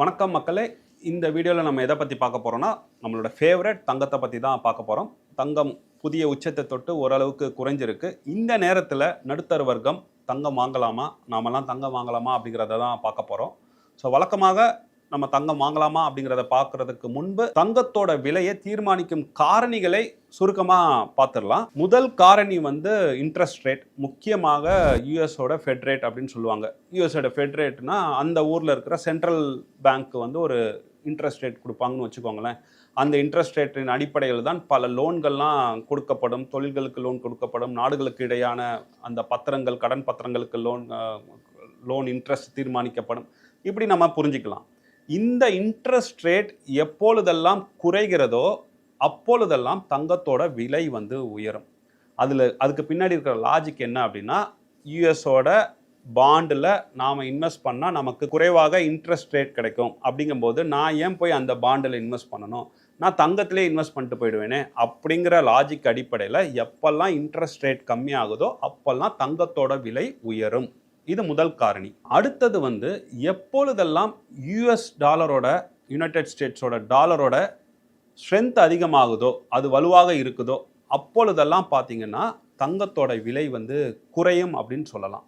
வணக்கம் மக்களே. இந்த வீடியோவில் நம்ம எதை பற்றி பார்க்க போகிறோம்னா நம்மளோட ஃபேவரட் தங்கத்தை பற்றி தான் பார்க்க போகிறோம் தங்கம் புதிய உச்சத்தை தொட்டு ஓரளவுக்கு குறைஞ்சிருக்கு. இந்த நேரத்தில் நடுத்தர வர்க்கம் தங்கம் வாங்கலாமா? நாமெல்லாம் தங்கம் வாங்கலாமா அப்படிங்கிறத தான் பார்க்க போகிறோம் ஸோ வழக்கமாக நம்ம தங்கம் வாங்கலாமா அப்படிங்கிறத பார்க்கறதுக்கு முன்பு தங்கத்தோட விலையை தீர்மானிக்கும் காரணிகளை சுருக்கமாக பார்த்துடலாம். முதல் காரணி வந்து இன்ட்ரெஸ்ட் ரேட் முக்கியமாக யூஎஸோட ஃபெட் ரேட் அப்படின்னு சொல்லுவாங்க. யூஎஸோட ஃபெட் ரேட்னா அந்த ஊரில் இருக்கிற சென்ட்ரல் பேங்க் வந்து ஒரு இன்ட்ரெஸ்ட் ரேட் கொடுப்பாங்கன்னு வச்சுக்கோங்களேன். அந்த இன்ட்ரெஸ்ட் ரேட்டின் அடிப்படையில் தான் பல லோன்கள்லாம் கொடுக்கப்படும். தொழில்களுக்கு லோன் கொடுக்கப்படும். நாடுகளுக்கு இடையான அந்த பத்திரங்கள் கடன் பத்திரங்களுக்கு லோன் லோன் இன்ட்ரெஸ்ட் தீர்மானிக்கப்படும். இப்படி நம்ம புரிஞ்சுக்கலாம். இந்த இன்ட்ரெஸ்ட் ரேட் எப்பொழுதெல்லாம் குறைகிறதோ அப்பொழுதெல்லாம் தங்கத்தோட விலை வந்து உயரும். அதில் அதுக்கு பின்னாடி இருக்கிற லாஜிக் என்ன அப்படின்னா யூஎஸோட பாண்டில் நாம் இன்வெஸ்ட் பண்ணால் நமக்கு குறைவாக இன்ட்ரெஸ்ட் ரேட் கிடைக்கும். அப்படிங்கும்போது நான் ஏன் போய் அந்த பாண்டில் இன்வெஸ்ட் பண்ணணும்? நான் தங்கத்திலே இன்வெஸ்ட் பண்ணிட்டு போயிடுவேனே அப்படிங்கிற லாஜிக் அடிப்படையில் எப்பெல்லாம் இன்ட்ரெஸ்ட் ரேட் கம்மியாகுதோ அப்போல்லாம் தங்கத்தோட விலை உயரும். இது முதல் காரணி. அடுத்தது வந்து எப்பொழுதெல்லாம் யூஎஸ் டாலரோட யுனைடெட் ஸ்டேட்ஸோட டாலரோட ஸ்ட்ரென்த் அதிகமாகுதோ அது வலுவாக இருக்குதோ அப்பொழுதெல்லாம் பார்த்தீங்கன்னா தங்கத்தோட விலை வந்து குறையும் அப்படின்னு சொல்லலாம்.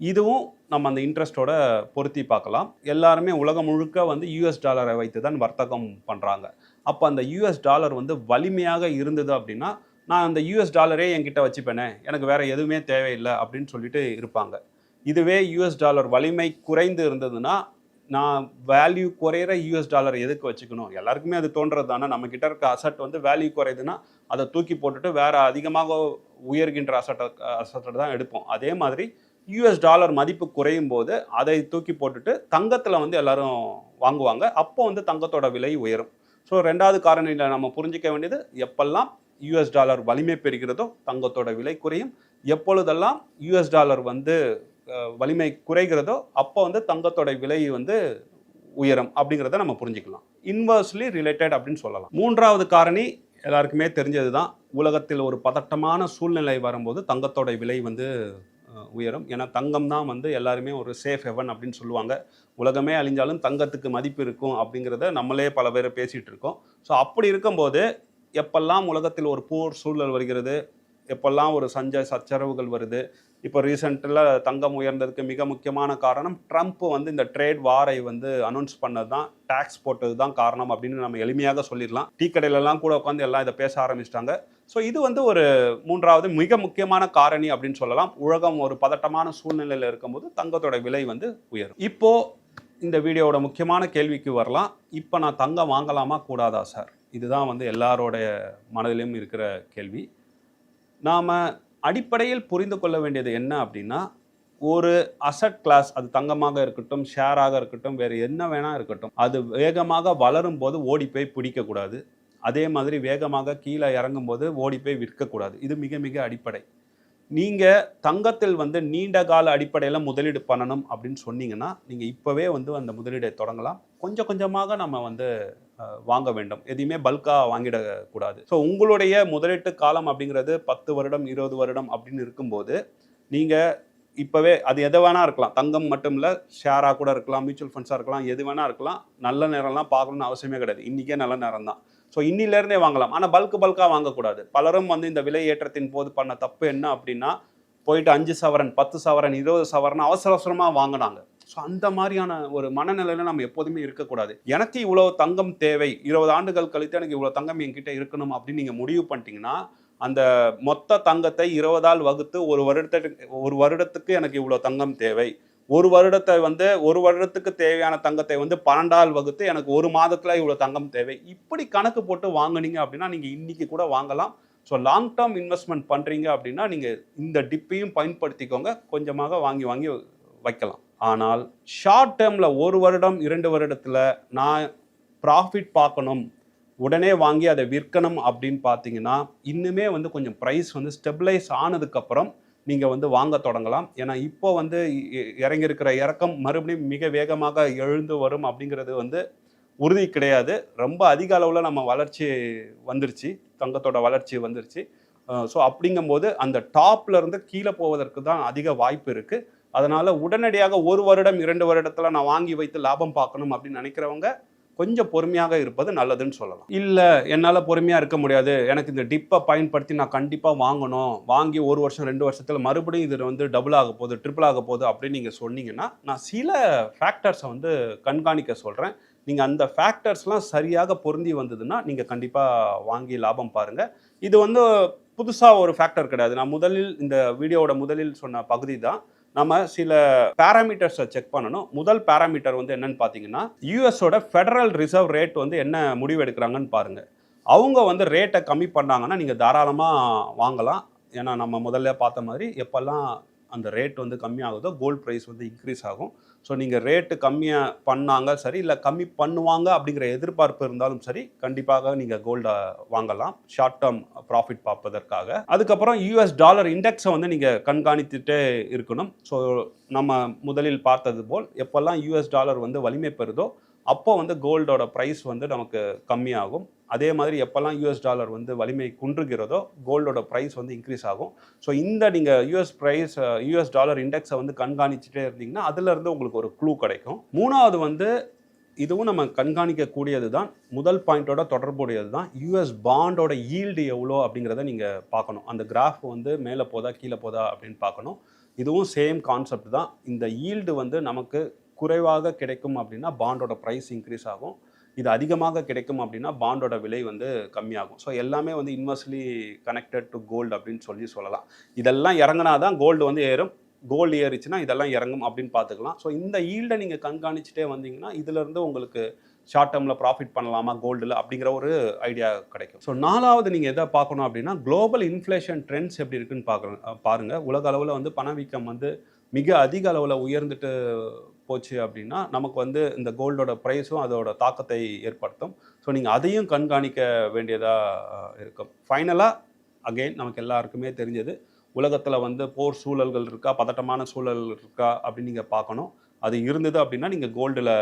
இதுவும் நம்ம அந்த இன்ட்ரெஸ்ட்டோட பொருத்தி பார்க்கலாம். எல்லாருமே உலகம் முழுக்க வந்து யூஎஸ் டாலரை வைத்து தான் வர்த்தகம் பண்ணுறாங்க அப்போ அந்த யூஎஸ் டாலர் வந்து வலிமையாக இருந்தது அப்படின்னா நான் அந்த யூஎஸ் டாலரே என்கிட்ட வச்சுப்பேனே எனக்கு வேறு எதுவுமே தேவையில்லை அப்படின்னு சொல்லிட்டு இருப்பாங்க. இதுவே யூஎஸ் டாலர் வலிமை குறைந்து இருந்ததுன்னா நான் வேல்யூ குறையிற யூஎஸ் டாலர் எதுக்கு வச்சுக்கணும்? எல்லாருக்குமே அது தோன்றது தானே. நம்ம கிட்ட இருக்க அசட் வந்து வேல்யூ குறையுதுன்னா அதை தூக்கி போட்டுட்டு வேற அதிகமாக உயர்கின்ற அசட்டை அசட்டை தான் எடுப்போம். அதே மாதிரி யூஎஸ் டாலர் மதிப்பு குறையும் போது அதை தூக்கி போட்டுட்டு தங்கத்தில் வந்து எல்லாரும் வாங்குவாங்க. அப்போ வந்து தங்கத்தோட விலை உயரும். ஸோ ரெண்டாவது காரணியில் நம்ம புரிஞ்சிக்க வேண்டியது எப்பெல்லாம் யூஎஸ் டாலர் வலிமை பெறுகிறதோ தங்கத்தோட விலை குறையும். எப்பொழுதெல்லாம் யூஎஸ் டாலர் வந்து வலிமை குறைகிறதோ அப்போ வந்து தங்கத்தோட விலை வந்து உயரம் அப்படிங்கிறத நம்ம புரிஞ்சுக்கலாம். இன்வர்ஸ்லி ரிலேட்டட் அப்படின்னு சொல்லலாம். மூன்றாவது காரணி எல்லாருக்குமே தெரிஞ்சது தான் உலகத்தில் ஒரு பதட்டமான சூழ்நிலை வரும்போது தங்கத்தோட விலை வந்து உயரும். ஏன்னா தங்கம் தான் வந்து எல்லாருமே ஒரு சேஃப் ஹெவன் அப்படின்னு சொல்லுவாங்க. உலகமே அழிஞ்சாலும் தங்கத்துக்கு மதிப்பு இருக்கும் அப்படிங்கிறத நம்மளே பல பேர் பேசிகிட்டு இருக்கோம். ஸோ அப்படி இருக்கும்போது எப்பெல்லாம் உலகத்தில் ஒரு போர் சூழல் வருகிறது எப்பெல்லாம் ஒரு சஞ்ச சச்சரவுகள் வருது இப்போ ரீசெண்டில் தங்கம் உயர்ந்ததுக்கு மிக முக்கியமான காரணம் ட்ரம்ப் வந்து இந்த ட்ரேட் வாரை வந்து அனௌன்ஸ் பண்ணது தான் டேக்ஸ் போட்டது தான் காரணம் அப்படின்னு நம்ம எளிமையாக சொல்லிடலாம். டீ கடையிலலாம் கூட உட்காந்து எல்லாம் இதை பேச ஆரம்பிச்சிட்டாங்க. ஸோ இது வந்து ஒரு மூன்றாவது மிக முக்கியமான காரணி அப்படின்னு சொல்லலாம். உலகம் ஒரு பதட்டமான சூழ்நிலையில் இருக்கும்போது தங்கத்தோட விலை வந்து உயரும். இப்போது இந்த வீடியோவோட முக்கியமான கேள்விக்கு வரலாம். இப்போ நான் தங்கம் வாங்கலாமா? கூடாதா சார் இதுதான் வந்து எல்லாரோடைய மனதிலும் இருக்கிற கேள்வி. நாம் அடிப்படையில் புரிந்து கொள்ள வேண்டியது என்ன அப்படின்னா ஒரு அசட் கிளாஸ் அது தங்கமாக இருக்கட்டும் ஷேராக இருக்கட்டும் வேறு என்ன வேணால் இருக்கட்டும் அது வேகமாக வளரும் போது ஓடி போய் பிடிக்கக்கூடாது. அதே மாதிரி வேகமாக கீழே இறங்கும் போது ஓடி போய் விற்கக்கூடாது. இது மிக மிக அடிப்படை. நீங்கள் தங்கத்தில் வந்து நீண்ட கால அடிப்படையில் முதலீடு பண்ணணும் அப்படின்னு சொன்னீங்கன்னா நீங்கள் இப்போவே வந்து அந்த முதலீடை தொடங்கலாம். கொஞ்சம் கொஞ்சமாக நம்ம வந்து வாங்க வேண்டும். எதையுமே பல்காக வாங்கிடக்கூடாது. ஸோ உங்களுடைய முதலீட்டு காலம் அப்படிங்கிறது பத்து வருடம் இருபது வருடம் அப்படின்னு இருக்கும்போது நீங்கள் இப்போவே அது எதை வேணால் இருக்கலாம். தங்கம் மட்டும் இல்லை ஷேராக கூட இருக்கலாம் மியூச்சுவல் ஃபண்ட்ஸாக இருக்கலாம் எது வேணால் இருக்கலாம். நல்ல நேரம்லாம் பார்க்கணும்னு அவசியமே கிடையாது. இன்றைக்கே நல்ல நேரம் தான் ஸோ இன்னிலேருந்தே வாங்கலாம். ஆனால் பல்க் பல்காக வாங்கக்கூடாது. பலரும் வந்து இந்த விலை ஏற்றத்தின் போது பண்ண தப்பு என்ன அப்படின்னா போயிட்டு அஞ்சு சவரன் பத்து சவரன் இருபது சவரன் அவசர அவசரமாக வாங்கினாங்க. ஸோ அந்த மாதிரியான ஒரு மனநிலையில நம்ம எப்போதுமே இருக்கக்கூடாது. எனக்கு இவ்வளோ தங்கம் தேவை இருபது ஆண்டுகள் கழித்து எனக்கு இவ்வளோ தங்கம் என்கிட்ட இருக்கணும் அப்படின்னு நீங்கள் முடிவு பண்ணிட்டீங்கன்னா அந்த மொத்த தங்கத்தை இருபதால் வகுத்து ஒரு வருடத்துக்கு ஒரு வருடத்துக்கு எனக்கு இவ்வளோ தங்கம் தேவை. ஒரு வருடத்தை வந்து ஒரு வருடத்துக்கு தேவையான தங்கத்தை வந்து பன்னெண்டால் வகுத்து எனக்கு ஒரு மாதத்தில் இவ்வளோ தங்கம் தேவை. இப்படி கணக்கு போட்டு வாங்கினீங்க அப்படின்னா நீங்கள் இன்றைக்கி கூட வாங்கலாம். ஸோ லாங் டேர்ம் இன்வெஸ்ட்மெண்ட் பண்ணுறீங்க அப்படின்னா நீங்கள் இந்த டிப்பையும் பயன்படுத்திக்கோங்க. கொஞ்சமாக வாங்கி வாங்கி வைக்கலாம். ஆனால் ஷார்ட் டேர்மில் ஒரு வருடம் இரண்டு வருடத்தில் நான் ப்ராஃபிட் பார்க்கணும் உடனே வாங்கி அதை விற்கணும் அப்படின்னு பார்த்தீங்கன்னா இன்னுமே வந்து கொஞ்சம் ப்ரைஸ் வந்து ஸ்டெபிளைஸ் ஆனதுக்கப்புறம் நீங்கள் வந்து வாங்க தொடங்கலாம். ஏன்னா இப்போ வந்து இறங்கியிருக்கிற இறக்கம் மறுபடியும் மிக வேகமாக எழுந்து வரும் அப்படிங்கிறது வந்து உறுதி கிடையாது. ரொம்ப அதிக அளவில் நம்ம வளர்ச்சி வந்துருச்சு தங்கத்தோட வளர்ச்சி வந்துருச்சு. ஸோ அப்படிங்கும்போது அந்த டாப்லேருந்து கீழே போவதற்கு தான் அதிக வாய்ப்பு இருக்குது அதனால் உடனடியாக ஒரு வருடம் இரண்டு வருடத்தில் நான் வாங்கி வைத்து லாபம் பார்க்கணும் அப்படின்னு நினைக்கிறவங்க கொஞ்சம் பொறுமையாக இருப்பது நல்லதுன்னு சொல்லலாம். இல்லை என்னால் பொறுமையாக இருக்க முடியாது. எனக்கு இந்த டிப்பை பயன்படுத்தி நான் கண்டிப்பாக வாங்கணும். வாங்கி ஒரு வருஷம் ரெண்டு வருஷத்தில் மறுபடியும் இது வந்து டபுள் ஆக போகுது ட்ரிபிள் ஆக போகுது அப்படின்னு நீங்கள் சொன்னீங்கன்னா நான் சில ஃபேக்டர்ஸை வந்து கண்காணிக்க சொல்கிறேன் நீங்கள் அந்த ஃபேக்டர்ஸ்லாம் சரியாக பொருந்தி வந்ததுன்னா நீங்கள் கண்டிப்பாக வாங்கி லாபம் பாருங்கள் இது வந்து புதுசாக ஒரு ஃபேக்டர் கிடையாது. நான் முதலில் இந்த வீடியோவோட முதலில் சொன்ன பகுதி தான். நம்ம சில பேராமீட்டர்ஸை செக் பண்ணணும். முதல் பேராமீட்டர் வந்து என்னன்னு பார்த்தீங்கன்னா யூஎஸோட ஃபெடரல் ரிசர்வ் ரேட் வந்து என்ன முடிவு எடுக்கிறாங்கன்னு பாருங்கள் அவங்க வந்து ரேட்டை கம்மி பண்ணாங்கன்னா நீங்கள் தாராளமாக வாங்கலாம். ஏன்னா நம்ம முதல்ல பார்த்த மாதிரி எப்போல்லாம் அந்த ரேட் வந்து கம்மியாகுதோ கோல்ட் ப்ரைஸ் வந்து இன்க்ரீஸ் ஆகும். ஸோ நீங்கள் ரேட்டு கம்மியாக பண்ணாங்க சரி இல்லை கம்மி பண்ணுவாங்க அப்படிங்கிற எதிர்பார்ப்பு இருந்தாலும் சரி கண்டிப்பாக நீங்கள் கோல்டை வாங்கலாம். ஷார்ட் டேர்ம் ப்ராஃபிட் பார்ப்பதற்காக. அதுக்கப்புறம் யூஎஸ் டாலர் இண்டெக்ஸை வந்து நீங்கள் கண்காணித்துட்டே இருக்கணும். ஸோ நம்ம முதலில் பார்த்தது போல் எப்போல்லாம் யூஎஸ் டாலர் வந்து வலிமை பெறுதோ அப்போ வந்து கோல்டோட ப்ரைஸ் வந்து நமக்கு கம்மியாகும். அதே மாதிரி எப்போல்லாம் யூஎஸ் டாலர் வந்து வலிமை குன்றுகிறதோ கோல்டோட ப்ரைஸ் வந்து இன்க்ரீஸ் ஆகும். ஸோ இந்த நீங்கள் யூஎஸ் ப்ரைஸ் யூஎஸ் டாலர் இண்டெக்ஸை வந்து கண்காணிச்சுட்டே இருந்தீங்கன்னா அதுலேருந்து உங்களுக்கு ஒரு க்ளூ கிடைக்கும். மூணாவது வந்து இதுவும் நம்ம கண்காணிக்கக்கூடியது தான் முதல் பாயிண்ட்டோட தொடர்புடையது தான் யூஎஸ் பாண்டோட ஈல்டு எவ்வளோ அப்படிங்கிறத நீங்கள் பார்க்கணும். அந்த கிராஃப் வந்து மேலே போதா கீழே போதா அப்படின்னு பார்க்கணும். இதுவும் சேம் கான்செப்ட் தான். இந்த ஈல்டு வந்து நமக்கு குறைவாக கிடைக்கும் அப்படின்னா பாண்டோட ப்ரைஸ் இன்க்ரீஸ் ஆகும். இது அதிகமாக கிடைக்கும் அப்படின்னா பாண்டோட விலை வந்து கம்மியாகும். ஸோ எல்லாமே வந்து இன்வெர்ஸ்லி கனெக்டட் டு கோல்டு அப்படின்னு சொல்லி சொல்லலாம். இதெல்லாம் இறங்கினா தான் கோல்டு வந்து ஏறும். கோல்டு ஏறிச்சுன்னா இதெல்லாம் இறங்கும் அப்படின்னு பார்த்துக்கலாம். ஸோ இந்த ஈல்டை நீங்கள் கண்காணிச்சுட்டே வந்தீங்கன்னா இதுலேருந்து உங்களுக்கு ஷார்ட் டேர்மில் ப்ராஃபிட் பண்ணலாமா கோல்டில் அப்படிங்கிற ஒரு ஐடியா கிடைக்கும். ஸோ நாலாவது நீங்கள் எதை பார்க்கணும் அப்படின்னா குளோபல் இன்ஃப்ளேஷன் ட்ரெண்ட்ஸ் எப்படி இருக்குன்னு பார்க்குறோம் பாருங்கள் உலக அளவில் வந்து பணவீக்கம் வந்து மிக அதிக அளவில் உயர்ந்துட்டு போச்சு அப்படின்னா நமக்கு வந்து இந்த கோல்டோட ப்ரைஸும் அதோட தாக்கத்தை ஏற்படுத்தும். ஸோ நீங்கள் அதையும் கண்காணிக்க வேண்டியதாக இருக்கும். ஃபைனலாக அகெயின் நமக்கு எல்லாருக்குமே தெரிஞ்சது உலகத்தில் வந்து போர் சூழல்கள் இருக்கா பதட்டமான சூழல் இருக்கா அப்படின்னு நீங்கள் பார்க்கணும். அது இருந்தது அப்படின்னா நீங்கள் கோல்டில்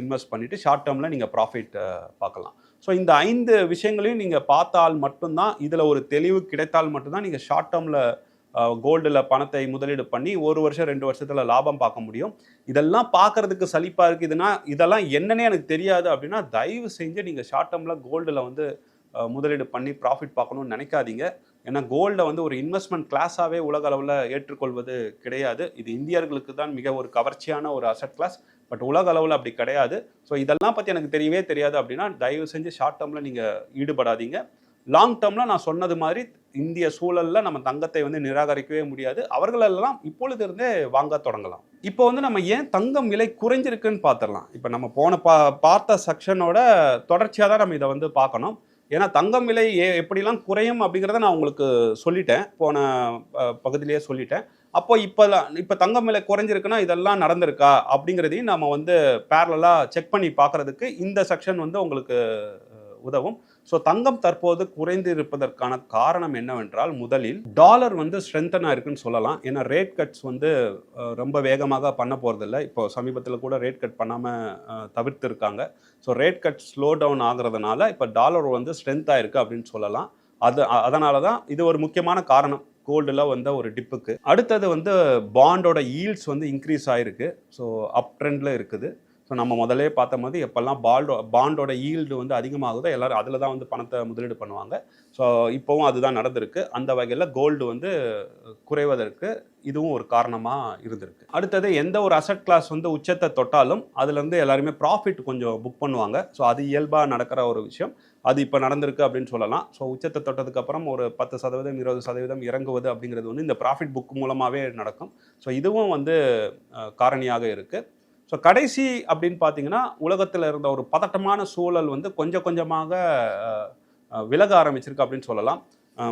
இன்வெஸ்ட் பண்ணிவிட்டு ஷார்ட் டேர்மில் நீங்கள் ப்ராஃபிட் பார்க்கலாம். ஸோ இந்த ஐந்து விஷயங்களையும் நீங்கள் பார்த்தால் மட்டும்தான் இதில் ஒரு தெளிவு கிடைத்தால் மட்டும்தான் நீங்கள் ஷார்ட் டேர்மில் கோல்டில் பணத்தை முதலீடு பண்ணி ஒரு வருஷம் ரெண்டு வருஷத்தில் லாபம் பார்க்க முடியும். இதெல்லாம் பார்க்கறதுக்கு சலிப்பாக இருக்குதுன்னா இதெல்லாம் என்னன்னே எனக்கு தெரியாது அப்படின்னா தயவு செஞ்சு நீங்கள் ஷார்ட் டேர்மில் கோல்டில் வந்து முதலீடு பண்ணி ப்ராஃபிட் பார்க்கணும்னு நினைக்காதீங்க. ஏன்னா கோல்டை வந்து ஒரு இன்வெஸ்ட்மெண்ட் கிளாஸாகவே உலக அளவில் ஏற்றுக்கொள்வது கிடையாது. இது இந்தியர்களுக்கு தான் மிக ஒரு கவர்ச்சியான ஒரு அசட் கிளாஸ் பட் உலக அளவில் அப்படி கிடையாது. ஸோ இதெல்லாம் பற்றி எனக்கு தெரியவே தெரியாது அப்படின்னா தயவு செஞ்சு ஷார்ட் டேர்மில் நீங்கள் ஈடுபடாதீங்க. லாங் டேர்மில் நான் சொன்னது மாதிரி இந்திய சூழலில் நம்ம தங்கத்தை வந்து நிராகரிக்கவே முடியாது. அவர்களெல்லாம் இப்பொழுது இருந்தே வாங்க தொடங்கலாம். இப்போ வந்து நம்ம ஏன் தங்கம் விலை குறைஞ்சிருக்குன்னு பார்த்துடலாம். இப்போ நம்ம போன பா பார்த்த செக்ஷனோட தொடர்ச்சியாக தான் நம்ம இதை வந்து பார்க்கணும். ஏன்னா தங்கம் விலை ஏ எப்படிலாம் குறையும் அப்படிங்கிறத நான் உங்களுக்கு சொல்லிட்டேன். போன பகுதியிலேயே சொல்லிட்டேன். அப்போ இப்போ இப்போ தங்கம் விலை குறைஞ்சிருக்குன்னா இதெல்லாம் நடந்திருக்கா அப்படிங்கிறதையும் நம்ம வந்து பேரலாக செக் பண்ணி பார்க்கறதுக்கு இந்த செக்ஷன் வந்து உங்களுக்கு உதவும். ஸோ தங்கம் தற்போது குறைந்து இருப்பதற்கான காரணம் என்னவென்றால் முதலில் டாலர் வந்து ஸ்ட்ரென்தனாக இருக்குன்னு சொல்லலாம். ஏன்னா ரேட் கட்ஸ் வந்து ரொம்ப வேகமாக பண்ண போகிறதில்ல இப்போ சமீபத்தில் கூட ரேட் கட் பண்ணாமல் தவிர்த்துருக்காங்க. So rate cut slow down ஆகிறதுனால இப்போ டாலர் வந்து ஸ்ட்ரென்த்தாக இருக்குது அப்படின்னு சொல்லலாம். அது அதனால தான் இது ஒரு முக்கியமான காரணம். கோல்டில் வந்த ஒரு டிப்புக்கு அடுத்தது வந்து பாண்டோட ஈல்ட்ஸ் வந்து இன்க்ரீஸ் ஆகிருக்கு ஸோ அப் ட்ரெண்டில் இருக்குது. ஸோ நம்ம முதல்லே பார்த்த மாதிரி எப்போல்லாம் பால்டோ பாண்டோட ஈல்டு வந்து அதிகமாகுதோ எல்லோரும் அதில் தான் வந்து பணத்தை முதலீடு பண்ணுவாங்க. ஸோ இப்போவும் அதுதான் நடந்திருக்கு. அந்த வகையில் கோல்டு வந்து குறைவதற்கு இதுவும் ஒரு காரணமாக இருந்திருக்கு. அடுத்தது எந்த ஒரு அசட் கிளாஸ் வந்து உச்சத்தை தொட்டாலும் அதுலேருந்து எல்லாருமே ப்ராஃபிட் கொஞ்சம் புக் பண்ணுவாங்க. ஸோ அது இயல்பாக நடக்கிற ஒரு விஷயம். அது இப்போ நடந்திருக்கு அப்படின்னு சொல்லலாம். ஸோ உச்சத்தை தொட்டதுக்கப்புறம் ஒரு பத்து சதவீதம் இருபது சதவீதம் இறங்குவது அப்படிங்கிறது வந்து இந்த ப்ராஃபிட் புக் மூலமாகவே நடக்கும். ஸோ இதுவும் வந்து காரணியாக இருக்குது ஸோ கடைசி அப்படின்னு பார்த்தீங்கன்னா உலகத்தில் இருந்த ஒரு பதட்டமான சூழல் வந்து கொஞ்சம் கொஞ்சமாக விலக ஆரம்பிச்சிருக்கு அப்படின்னு சொல்லலாம்.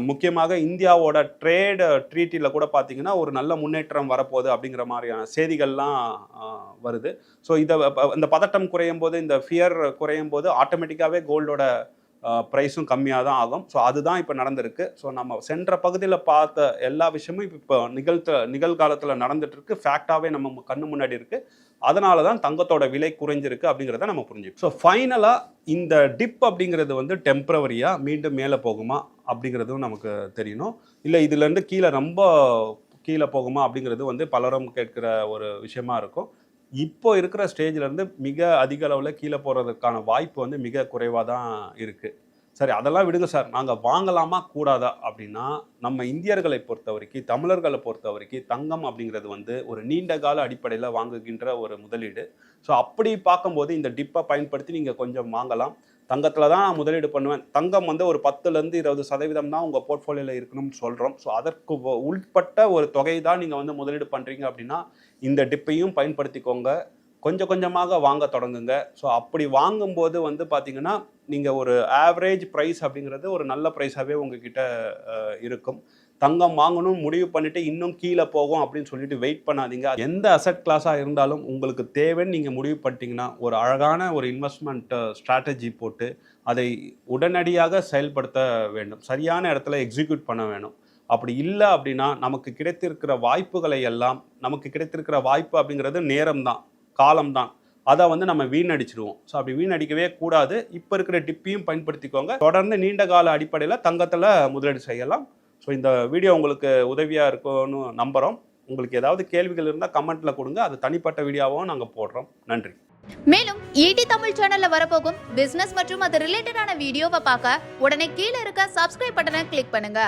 முக்கியமாக இந்தியாவோட ட்ரேடு ட்ரீட்டியில் கூட பார்த்தீங்கன்னா ஒரு நல்ல முன்னேற்றம் வரப்போகுது அப்படிங்கிற மாதிரியான செய்திகள்லாம் வருது. ஸோ இதை ப- இந்த பதட்டம் குறையும் போது இந்த ஃபியர் குறையும் போது ஆட்டோமேட்டிக்காகவே கோல்டோட ப்ரைஸும் கம்மியாக தான் ஆகும். ஸோ அதுதான் இப்போ நடந்திருக்கு. ஸோ நம்ம சென்ற பகுதியில் பார்த்த எல்லா விஷயமும் இப்போ இப்போ நிகழ்த்த நிகழ்காலத்தில் நடந்துட்டுருக்கு. ஃபேக்டாகவே நம்ம கண்ணு முன்னாடி இருக்குது அதனால தான் தங்கத்தோட விலை குறைஞ்சிருக்கு அப்படிங்கிறத நம்ம புரிஞ்சுக்கணும் ஸோ ஃபைனலாக இந்த டிப் அப்படிங்கிறது வந்து டெம்பரவரியாக மீண்டும் மேலே போகுமா அப்படிங்கிறதும் நமக்கு தெரியணும். இல்லை இதுலேருந்து கீழே ரொம்ப கீழே போகுமா அப்படிங்கிறது வந்து பலரும் கேட்கிற ஒரு விஷயமா இருக்கும். இப்போ இருக்கிற ஸ்டேஜ்லேருந்து மிக அதிக அளவில் கீழே போகிறதுக்கான வாய்ப்பு வந்து மிக குறைவாக தான் இருக்குது சரி அதெல்லாம் விடுங்க சார். நாங்கள் வாங்கலாமா? கூடாதா? அப்படின்னா நம்ம இந்தியர்களை பொறுத்த வரைக்கும் தமிழர்களை பொறுத்த வரைக்கும் தங்கம் அப்படிங்கிறது வந்து ஒரு நீண்ட கால அடிப்படையில் வாங்குகின்ற ஒரு முதலீடு. ஸோ அப்படி பார்க்கும்போது இந்த டிப்பை பயன்படுத்தி நீங்கள் கொஞ்சம் வாங்கலாம். தங்கத்தில் தான் நான் முதலீடு பண்ணுவேன். தங்கம் வந்து ஒரு பத்துலேருந்து இருபது சதவீதம் தான் உங்கள் போர்ட்ஃபோலியோவில் இருக்கணும்னு சொல்கிறோம் ஸோ அதற்கு உள்பட்ட ஒரு தொகை தான் நீங்கள் வந்து முதலீடு பண்ணுறீங்க அப்படின்னா இந்த டிப்பையும் பயன்படுத்திக்கோங்க. கொஞ்சம் கொஞ்சமாக வாங்க தொடங்குங்க. ஸோ அப்படி வாங்கும்போது வந்து பார்த்திங்கன்னா நீங்கள் ஒரு ஆவரேஜ் ப்ரைஸ் அப்படிங்கிறது ஒரு நல்ல ப்ரைஸாகவே உங்ககிட்ட இருக்கும். தங்கம் வாங்கணும் முடிவு பண்ணிட்டு இன்னும் கீழே போகும் அப்படின்னு சொல்லிட்டு வெயிட் பண்ணாதீங்க. எந்த அசட் கிளாஸாக இருந்தாலும் உங்களுக்கு தேவைன்னு நீங்கள் முடிவு பண்ணிட்டீங்கன்னா ஒரு அழகான ஒரு இன்வெஸ்ட்மெண்ட் ஸ்ட்ராட்டஜி போட்டு அதை உடனடியாக செயல்படுத்த வேண்டும். சரியான இடத்துல எக்ஸிக்யூட் பண்ண வேணும். அப்படி இல்லை அப்படின்னா நமக்கு கிடைத்திருக்கிற வாய்ப்புகளை எல்லாம் நமக்கு கிடைத்திருக்கிற வாய்ப்பு அப்படிங்கிறது நேரம் தான் காலம்தான் அதை வந்து நம்ம வீணடிச்சிடுவோம் ஸோ அப்படி வீணடிக்கவே கூடாது. இப்போ இருக்கிற டிப்பையும் பயன்படுத்திக்கோங்க. தொடர்ந்து நீண்ட கால அடிப்படையில் தங்கத்தில் முதலீடு செய்யலாம். ஸோ இந்த வீடியோ உங்களுக்கு உதவியாக இருக்கும்னு நம்புகிறோம் உங்களுக்கு ஏதாவது கேள்விகள் இருந்தால் கமெண்ட்டில் கொடுங்க. அது தனிப்பட்ட வீடியோவும் நாங்கள் போடுறோம். நன்றி. மேலும் ஈடி தமிழ் சேனல்ல வரப்போகும் பிசினஸ் மற்றும் அது ரிலேட்டடான வீடியோவை பார்க்க உடனே கீழே இருக்க சப்ஸ்கிரைப் பட்டனை கிளிக் பண்ணுங்க.